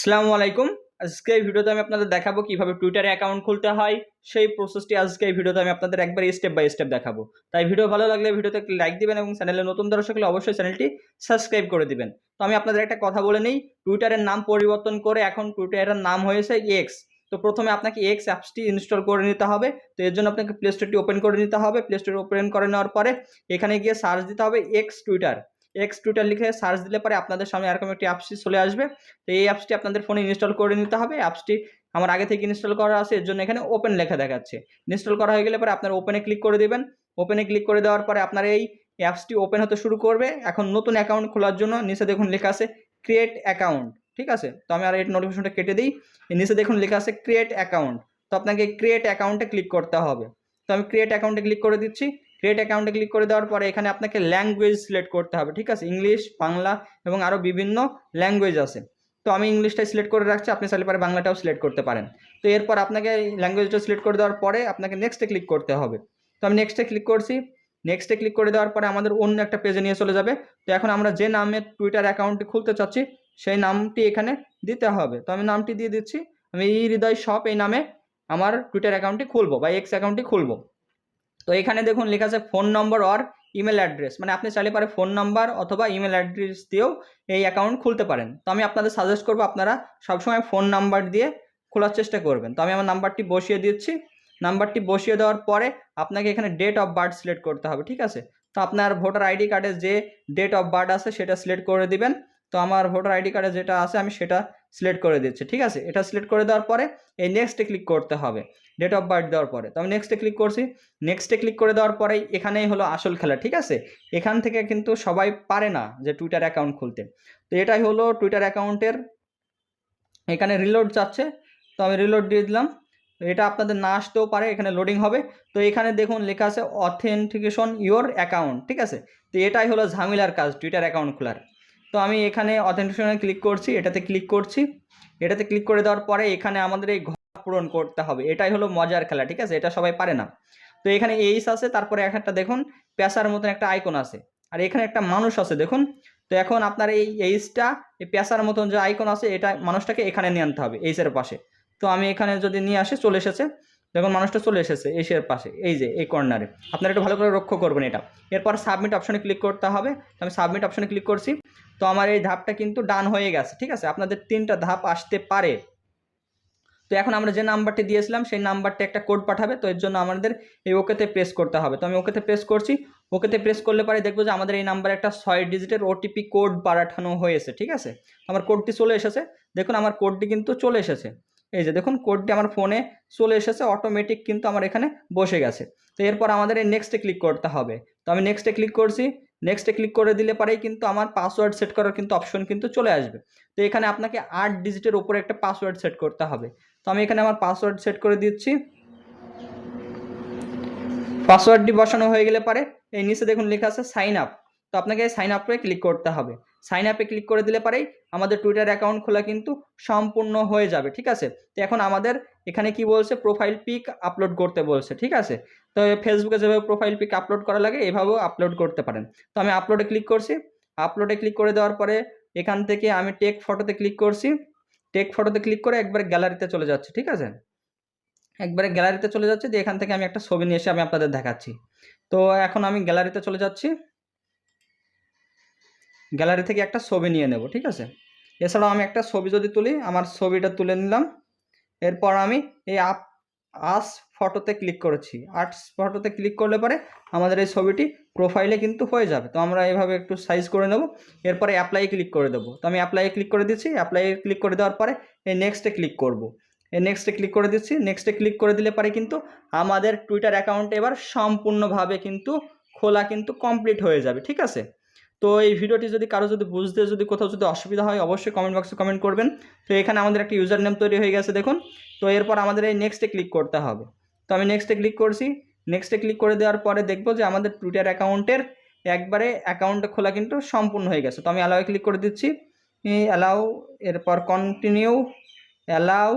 আসসালামু আলাইকুম। আজকে এই ভিডিওতে আমি আপনাদের দেখাবো কীভাবে টুইটারে অ্যাকাউন্ট খুলতে হয়। সেই প্রসেসটি আজকে এই ভিডিওতে আমি আপনাদের একবার স্টেপ বাই স্টেপ দেখাবো। তাই ভিডিও ভালো লাগলে ভিডিওতে একটি লাইক দিবেন এবং চ্যানেলে নতুন দর্শক হলে অবশ্যই চ্যানেলটি সাবস্ক্রাইব করে দিবেন। তো আমি আপনাদের একটা কথা বলে নিই। টুইটারের নাম পরিবর্তন করে এখন টুইটারের নাম হয়েছে এক্স তো প্রথমে আপনাকে এক্স অ্যাপসটি ইনস্টল করে নিতে হবে। তো এর জন্য আপনাকে প্লে স্টোরটি ওপেন করে নিতে হবে। প্লে স্টোর ওপেন করে নেওয়ার পরে এখানে গিয়ে সার্চ দিতে হবে এক্স টুইটার এক্স টুইটার লিখে সার্চ দিলে পরে আপনাদের সামনে এরকম একটি অ্যাপসটি চলে আসবে। তো এই অ্যাপসটি আপনাদের ফোনে ইনস্টল করে নিতে হবে। অ্যাপসটি আমার আগে থেকে ইনস্টল করা আছে, এর জন্য এখানে ওপেন লেখা দেখাচ্ছে। ইনস্টল করা হয়ে গেলে পরে আপনার ওপেনে ক্লিক করে দেবেন। ওপেনে ক্লিক করে দেওয়ার পরে আপনার এই অ্যাপসটি ওপেন হতে শুরু করবে। এখন নতুন অ্যাকাউন্ট খোলার জন্য নিচে দেখুন লেখা আছে ক্রিয়েট অ্যাকাউন্ট ঠিক আছে? তো আমি আর এই নোটিফিকেশনটা কেটে দিই। নিচে দেখুন লেখা আছে ক্রিয়েট অ্যাকাউন্ট তো আপনাকে ক্রিয়েট অ্যাকাউন্টে ক্লিক করতে হবে। তো আমি ক্রিয়েট অ্যাকাউন্টে ক্লিক করে দিচ্ছি। ক্রিয়েট অ্যাকাউন্টে ক্লিক করে দেওয়ার পরে এখানে আপনাকে ল্যাঙ্গুয়েজ সিলেক্ট করতে হবে, ঠিক আছে? ইংলিশ বাংলা এবং আরও বিভিন্ন ল্যাঙ্গুয়েজ আছে। তো আমি ইংলিশটাই সিলেক্ট করে রাখছি, আপনি চাইলে পারে বাংলাটাও সিলেক্ট করতে পারেন। তো এরপর আপনাকে ল্যাঙ্গুয়েজটা সিলেক্ট করে দেওয়ার পরে আপনাকে নেক্সটে ক্লিক করতে হবে। তো আমি নেক্সটে ক্লিক করছি নেক্সটে ক্লিক করে দেওয়ার পরে আমাদের অন্য একটা পেজে নিয়ে চলে যাবে। তো এখন আমরা যে নামে টুইটার অ্যাকাউন্টটি খুলতে চাচ্ছি, সেই নামটি এখানে দিতে হবে। তো আমি নামটি দিয়ে দিচ্ছি, আমি এই হৃদয় শপ এই নামে আমার টুইটার অ্যাকাউন্টটি খুলবো বা এক্স অ্যাকাউন্টটি খুলবো। তো এখানে দেখুন লেখা আছে phone number or email address মানে আপনি চাইলে পারে ফোন নাম্বার অথবা ইমেল অ্যাড্রেস দিয়েও এই অ্যাকাউন্ট খুলতে পারেন। তো আমি আপনাদের সাজেস্ট করব আপনারা সবসময় ফোন নাম্বার দিয়ে খোলার চেষ্টা করবেন। তো আমি আমার নাম্বারটি বসিয়ে দিচ্ছি। নাম্বারটি বসিয়ে দেওয়ার পরে আপনাকে এখানে ডেট অফ বার্থ সিলেক্ট করতে হবে, ঠিক আছে? তো আপনার ভোটার আইডি কার্ডে যে ডেট অফ বার্থ আছে সেটা সিলেক্ট করে দিবেন। তো আমার ভোটার আইডি কার্ডে যেটা আছে, আমি সেটা সিলেক্ট করে দিচ্ছি, ঠিক আছে? এটা সিলেক্ট করে দেওয়ার পরে, এই নেক্সটে ক্লিক করতে হবে ডেট অফ বার্থ দেওয়ার পরে। তো আমি নেক্সটে ক্লিক করছি নেক্সটে ক্লিক করে দেওয়ার পরেই এখানেই হলো আসল খেলা, ঠিক আছে? এখান থেকে কিন্তু সবাই পারে না যে টুইটার অ্যাকাউন্ট খুলতে। তো এটাই হলো টুইটার অ্যাকাউন্টের এখানে রিলোড যাচ্ছে তো আমি রিলোড দিয়ে দিলাম। এটা আপনাদের না আসতেও পারে, এখানে লোডিং হবে। তো এখানে দেখুন লেখা আছে অথেন্টিকেশন ইওর অ্যাকাউন্ট ঠিক আছে? তো এটাই হলো ঝামেলার কাজ টুইটার অ্যাকাউন্ট খোলার। তো আমি এখানে অথেন্টিকেশনে ক্লিক করছি, এটাতে ক্লিক করছি। এটাতে ক্লিক করে দেওয়ার পরে এখানে আমাদের এই ঘর পূরণ করতে হবে। এটাই হলো মজার খেলা, ঠিক আছে? এটা সবাই পারে না। তো এখানে এইস আছে, তারপরে এক একটা দেখুন, পেশার মতন একটা আইকন আছে। আর এখানে একটা মানুষ আছে, দেখুন। তো এখন আপনার এই এইসটা এই পেশার মতন যে আইকন আছে, এটা মানুষটাকে এখানে নিয়ে আনতে হবে এইসের পাশে। তো আমি এখানে যদি নিয়ে আসি, চলে এসেছে। দেখুন, মানুষটা চলে এসেছে এশিয়ার পাশে, এই যে, এই কর্নারে আপনারা একটু ভালো করে লক্ষ্য করবেন এটা। এরপর সাবমিট অপশনে ক্লিক করতে হবে। আমি সাবমিট অপশনে ক্লিক করছি। তো আমার এই ধাপটা কিন্তু ডান হয়ে গেছে, ঠিক আছে? আপনাদের তিনটা ধাপ আসতে পারে। তো এখন আমরা যে নাম্বারটি দিয়েছিলাম, সেই নাম্বারটা একটা কোড পাঠাবে। তো এর জন্য আমাদের এই ওকেতে প্রেস করতে হবে। তো আমি ওকেতে প্রেস করছি। ওকেতে প্রেস করলে পরে দেখব যে আমাদের এই নাম্বারে একটা ছয় ডিজিটের ওটিপি কোড পাঠানো হয়েছে, ঠিক আছে? আমার কোডটি চলে এসেছে। দেখুন, আমার কোডটি কিন্তু চলে এসেছে। এই যে দেখুন কোডটি আমার ফোনে চলে এসেছে অটোমেটিক কিন্তু আমার এখানে বসে গেছে। তো এরপর আমাদের এই নেক্সটে ক্লিক করতে হবে। তো আমি নেক্সটে ক্লিক করছি নেক্সটে ক্লিক করে দিলে পরেই কিন্তু আমার পাসওয়ার্ড সেট করার কিন্তু অপশন কিন্তু চলে আসবে। তো এখানে আপনাকে আট ডিজিটের উপরে একটা পাসওয়ার্ড সেট করতে হবে। তো আমি এখানে আমার পাসওয়ার্ড সেট করে দিচ্ছি। পাসওয়ার্ডটি বসানো হয়ে গেলে পরে, এই নিচে দেখুন লেখা আছে সাইন আপ তো আপনাকে সাইন আপে ক্লিক করতে হবে। সাইন আপে ক্লিক করে দিলে পরেই আমাদের টুইটার অ্যাকাউন্ট খোলা কিন্তু সম্পূর্ণ হয়ে যাবে, ঠিক আছে? তো এখন আমাদের এখানে কি বলছে? প্রোফাইল পিক আপলোড করতে বলছে, ঠিক আছে? তো ফেসবুকে যেভাবে প্রোফাইল পিক আপলোড করা লাগে, এভাবেও আপলোড করতে পারেন। তো আমি আপলোডে ক্লিক করছি। আপলোডে ক্লিক করে দেওয়ার পরে এখান থেকে আমি টেক ফটোতে ক্লিক করছি। টেক ফটোতে ক্লিক করে একবার গ্যালারিতে চলে যাচ্ছে, ঠিক আছে? একবারে গ্যালারিতে চলে যাচ্ছে যে এখান থেকে আমি একটা ছবি নিয়ে এসে আমি আপনাদের দেখাচ্ছি। তো এখন আমি গ্যালারিতে চলে যাচ্ছি। গ্যালারি থেকে একটা ছবি নিয়ে নেব, ঠিক আছে? এছাড়াও আমি একটা ছবি যদি তুলি, আমার ছবিটা তুলে নিলাম। এরপর আমি এই আপ আস ফটোতে ক্লিক করেছি। আর্টস ফটোতে ক্লিক করলে পরে আমাদের এই ছবিটি প্রোফাইলে কিন্তু হয়ে যাবে। তো আমরা এভাবে একটু সাইজ করে নেব। এরপরে অ্যাপ্লাই ক্লিক করে দেবো। তো আমি অ্যাপ্লাই ক্লিক করে দিচ্ছি। অ্যাপ্লাই ক্লিক করে দেওয়ার পরে এই নেক্সটে ক্লিক করব। এই নেক্সটে ক্লিক করে দিচ্ছি। নেক্সটে ক্লিক করে দিলে পরে কিন্তু আমাদের টুইটার অ্যাকাউন্ট এবার সম্পূর্ণভাবে কিন্তু খোলা কিন্তু কমপ্লিট হয়ে যাবে, ঠিক আছে? তো এই ভিডিওটি যদি কারও যদি বুঝতে, যদি কোথাও যদি অসুবিধা হয়, অবশ্যই কমেন্ট বক্সে কমেন্ট করবেন। তো এখানে আমাদের একটা ইউজার নেম তৈরি হয়ে গেছে, দেখুন। তো এরপর আমাদের এই নেক্সটে ক্লিক করতে হবে। তো আমি নেক্সটে ক্লিক করছি। নেক্সটে ক্লিক করে দেওয়ার পরে দেখব যে আমাদের টুইটার অ্যাকাউন্টের একবারে অ্যাকাউন্ট খোলা কিন্তু সম্পূর্ণ হয়ে গেছে। তো আমি অ্যালাউ ক্লিক করে দিচ্ছি। অ্যালাউ এরপর কন্টিনিউ অ্যালাউ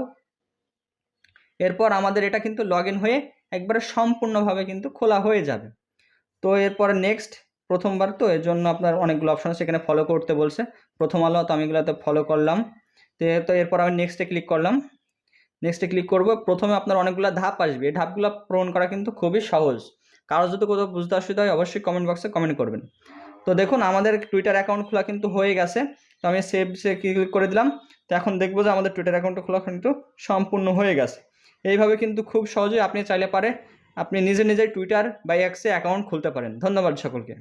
এরপর আমাদের এটা কিন্তু লগ হয়ে একবারে সম্পূর্ণভাবে কিন্তু খোলা হয়ে যাবে। তো এরপর নেক্সট প্রথমবার তো এর জন্য আপনার অনেকগুলো অপশন এখানে ফলো করতে বলছে। প্রথম আলো, তো আমি এগুলোতে ফলো করলাম। তো তো এরপর আমি নেক্সটে ক্লিক করলাম। নেক্সটে ক্লিক করব, প্রথমে আপনার অনেকগুলো ধাপ আসবে। এই ধাপগুলো পূরণ করা কিন্তু খুবই সহজ। কারও যদি কোথাও বুঝতে অসুবিধা হয়, অবশ্যই কমেন্ট বক্সে কমেন্ট করবেন। তো দেখুন, আমাদের টুইটার অ্যাকাউন্ট খোলা কিন্তু হয়ে গেছে। তো আমি সেভ সে ক্লিক করে দিলাম। তো এখন দেখব যে আমাদের টুইটার অ্যাকাউন্টটা খোলা কিন্তু সম্পূর্ণ হয়ে গেছে। এইভাবে কিন্তু খুব সহজেই আপনি চাইলে পারে, আপনি নিজে নিজেই টুইটার বা এক্সে অ্যাকাউন্ট খুলতে পারেন। ধন্যবাদ সকলকে।